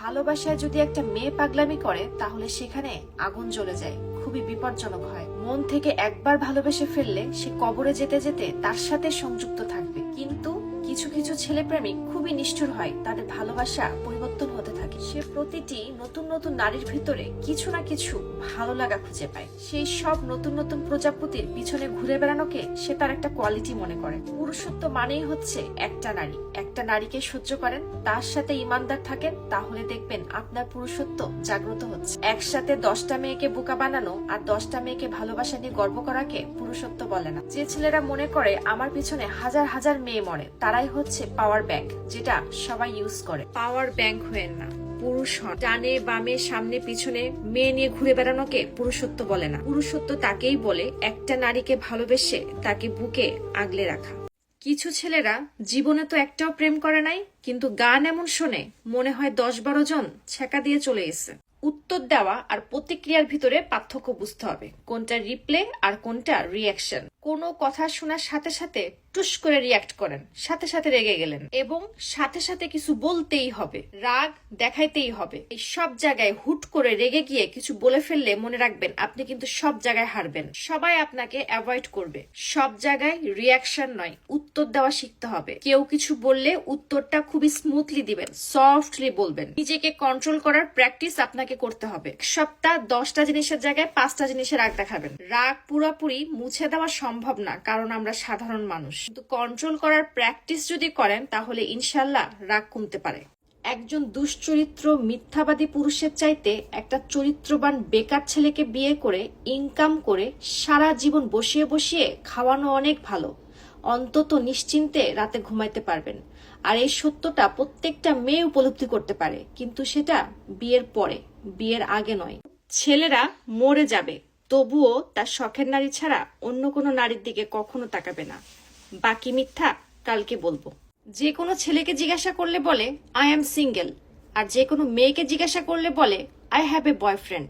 ভালোবাসায় যদি একটা মেয়ে পাগলামি করে, তাহলে সেখানে আগুন জ্বলে যায়। খুবই বিপজ্জনক হয়। মন থেকে একবার ভালোবেসে ফেললে সে কবরে যেতে যেতে তার সাথে সংযুক্ত থাকবে। কিন্তু কিছু কিছু ছেলে প্রেমিক খুবই নিষ্ঠুর হয়, তাদের ভালোবাসা পরিবর্তন হতে থাকে। সে প্রতিটি নতুন নতুন নারীর ভিতরে কিছু না কিছু ভালো লাগা খুঁজে পায়। সেই সব নতুন নতুন প্রজাপতির পিছনে ঘুরে বেড়ানোকে সে তার একটা কোয়ালিটি মনে করে। পুরুষত্ব মানেই হচ্ছে একটা নারী। একটা নারীকে সহ্য করেন, তার সাথে ইমানদার থাকেন, তাহলে দেখবেন আপনার পুরুষত্ব জাগ্রত হচ্ছে। একসাথে দশটা মেয়েকে বোকা বানানো আর দশটা মেয়েকে ভালোবাসা নিয়ে গর্ব করাকে পুরুষত্ব বলে না। যে ছেলেরা মনে করে, আমার পিছনে হাজার হাজার মেয়ে মরে তারাই হচ্ছে পাওয়ার ব্যাংক যেটা সবাই ইউজ করে। পাওয়ার ব্যাংক হয়ে না, পুরুষ হন। ডানে বামে সামনে পিছনে মেয়ে নিয়ে ঘুরে বেড়ানোকে পুরুষত্ব বলে না। পুরুষত্ব তাকেই বলে, একটা নারীকে ভালোবেসে তাকে বুকে আগলে রাখা। কিছু ছেলেরা জীবনে তো একটাও প্রেম করে নাই, কিন্তু গান এমন শোনে, মনে হয় দশ বারো জন ছেকা দিয়ে চলে এসে উত্তর দেওয়া আর প্রতিক্রিয়ার ভিতরে পার্থক্য বুঝতে হবে। কোনটা রিপ্লে আর কোনটা রিয়াকশন কোনো কথা শোনার সাথে সাথে টুস করে রিয়াক্ট করেন, সাথে সাথে রেগে গেলেন এবং সাথে সাথে কিছু বলতেই হবে, রাগ দেখাইতেই হবে। এই সব জায়গায় হুট করে রেগে গিয়ে কিছু বলে ফেললে মনে রাখবেন আপনি কিন্তু সব জায়গায় হারবেন। সবাই আপনাকে অ্যাভয়েড করবে। সব জায়গায় রিয়াকশন নয়, উত্তর দেওয়া শিখতে হবে। কেউ কিছু বললে উত্তরটা খুবই স্মুথলি দিবেন সফটলি বলবেন। নিজেকে কন্ট্রোল করার প্র্যাকটিস আপনাকে করতে হবে। সপ্তাহ দশটা জিনিসের জায়গায় পাঁচটা জিনিসের রাগ দেখাবেন। রাগ পুরোপুরি মুছে দেওয়া সম্ভব না, কারণ আমরা সাধারণ মানুষ। কিন্তু কন্ট্রোল করার প্র্যাকটিস যদি করেন, তাহলে ইনশাল্লাহ রাগ কমতে পারে। একজন দুশ্চরিত্র মিথ্যাবাদী পুরুষের চাইতে একটা চরিত্রবান বেকার ছেলেকে বিয়ে করে ইনকাম করে, সারা জীবন বসিয়ে বসিয়ে খাওয়ানো অনেক ভালো। অন্তত নিশ্চিন্তে রাতে ঘুমাইতে পারবেন। আর এই সত্যটা প্রত্যেকটা মেয়ে উপলব্ধি করতে পারে, কিন্তু সেটা বিয়ের পরে। বিয়ের আগে নয়। ছেলেরা মরে যাবে, তবুও তার শখের নারী ছাড়া অন্য কোনো নারীর দিকে কখনো তাকাবে না। বাকি মিথ্যা কালকে বলব। যে কোনো ছেলেকে জিজ্ঞাসা করলে বলে আই অ্যাম সিঙ্গেল আর যে কোনো মেয়েকে জিজ্ঞাসা করলে বলে আই হ্যাভ এ বয়ফ্রেন্ড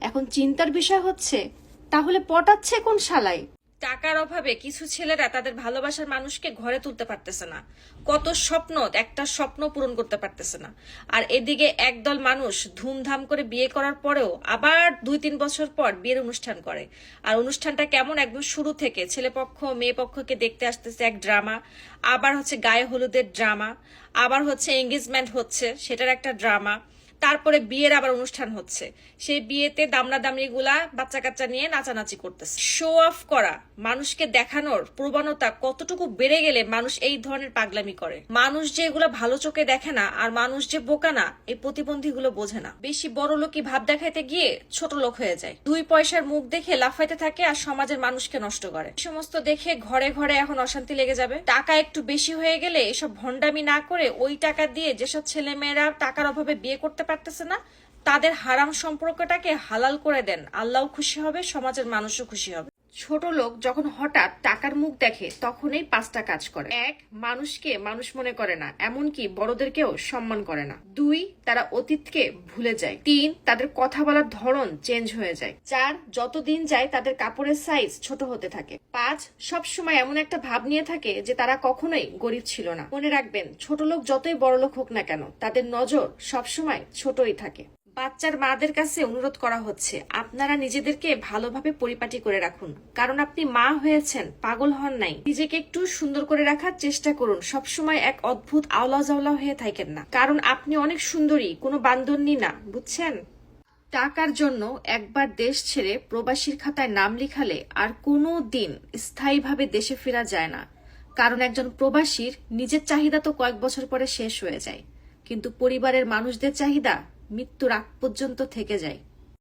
এখন চিন্তার বিষয় হচ্ছে, তাহলে পটাচ্ছে কোন শালাই? টাকার অভাবে কিছু ছেলেরা তাদের ভালোবাসার মানুষকে ঘরে তুলতে পারতেছে না। কত স্বপ্ন, একটা স্বপ্ন পূরণ করতে পারতেছে না। আর এদিকে একদল মানুষ ধুমধাম করে বিয়ে করার পরেও আবার দুই তিন বছর পর বিয়ের অনুষ্ঠান করে। আর অনুষ্ঠানটা কেমন? একদম শুরু থেকে ছেলে পক্ষ মেয়ে পক্ষকে দেখতে আসতেছে এক ড্রামা। আবার হচ্ছে গায়ে হলুদের ড্রামা। আবার হচ্ছে এঙ্গেজমেন্ট হচ্ছে, সেটার একটা ড্রামা। তারপরে বিয়ের আবার অনুষ্ঠান হচ্ছে। সেই বিয়েতে দামনা দামড়ি গুলা বাচ্চা কাচ্চা নিয়ে নাচানাচি করতেছে। শো অফ করা, মানুষকে দেখানোর প্রবণতা কতটুকু বেড়ে গেলে মানুষ এই ধরনের পাগলামি করে? মানুষ যে এগুলো ভালো চোখে দেখে না, আর মানুষ যে বোকা না, এই প্রতিবন্ধী গুলো বোঝে না। বেশি বড় লোকই ভাব দেখাইতে গিয়ে ছোট লোক হয়ে যায়। দুই পয়সার মুখ দেখে লাফাইতে থাকে আর সমাজের মানুষকে নষ্ট করে। সমস্ত দেখে ঘরে ঘরে এখন অশান্তি লেগে যাবে। টাকা একটু বেশি হয়ে গেলে এসব ভণ্ডামি না করে ওই টাকা দিয়ে যেসব ছেলে মেয়েরা টাকার অভাবে বিয়ে করতে পারতেছে না, তাদের হারাম সম্পর্কটাকে হালাল করে দেন। আল্লাহ খুশি হবে, সমাজের মানুষও খুশি হবে। ছোট লোক যখন হঠাৎ টাকার মুখ দেখে, তখনই পাঁচটা কাজ করে। এক, মানুষকে মানুষ মনে করে না, এমনকি বড়দেরকেও সম্মান করে না। দুই, তারা অতীতকে ভুলে যায়। তিন, তাদের কথা বলার ধরন চেঞ্জ হয়ে যায়। চার, যতদিন যায় তাদের কাপড়ের সাইজ ছোট হতে থাকে। পাঁচ সব সময় এমন একটা ভাব নিয়ে থাকে যে তারা কখনোই গরিব ছিল না। মনে রাখবেন, ছোট লোক যতই বড় লোক হোক না কেন, তাদের নজর সবসময় ছোটই থাকে। বাচ্চার মাদের কাছে অনুরোধ করা হচ্ছে, আপনারা নিজেদেরকে ভালোভাবে পরিপাটি করে রাখুন। কারণ আপনি মা হয়েছেন, পাগল হন নাই। নিজেকে একটু সুন্দর করে রাখার চেষ্টা করুন। সবসময় এক অদ্ভুত আওলা জাওলা হয়ে থাকেন না। কারণ আপনি অনেক সুন্দরী, কোনো বান্দরনি না, বুঝছেন? টাকার জন্য একবার দেশ ছেড়ে প্রবাসীর খাতায় নাম লিখালে আর কোনো দিন স্থায়ীভাবে দেশে ফেরা যায় না। কারণ একজন প্রবাসীর নিজের চাহিদা তো কয়েক বছর পরে শেষ হয়ে যায়। কিন্তু পরিবারের মানুষদের চাহিদা মৃত্যুর আগ পর্যন্ত থেকে যায়।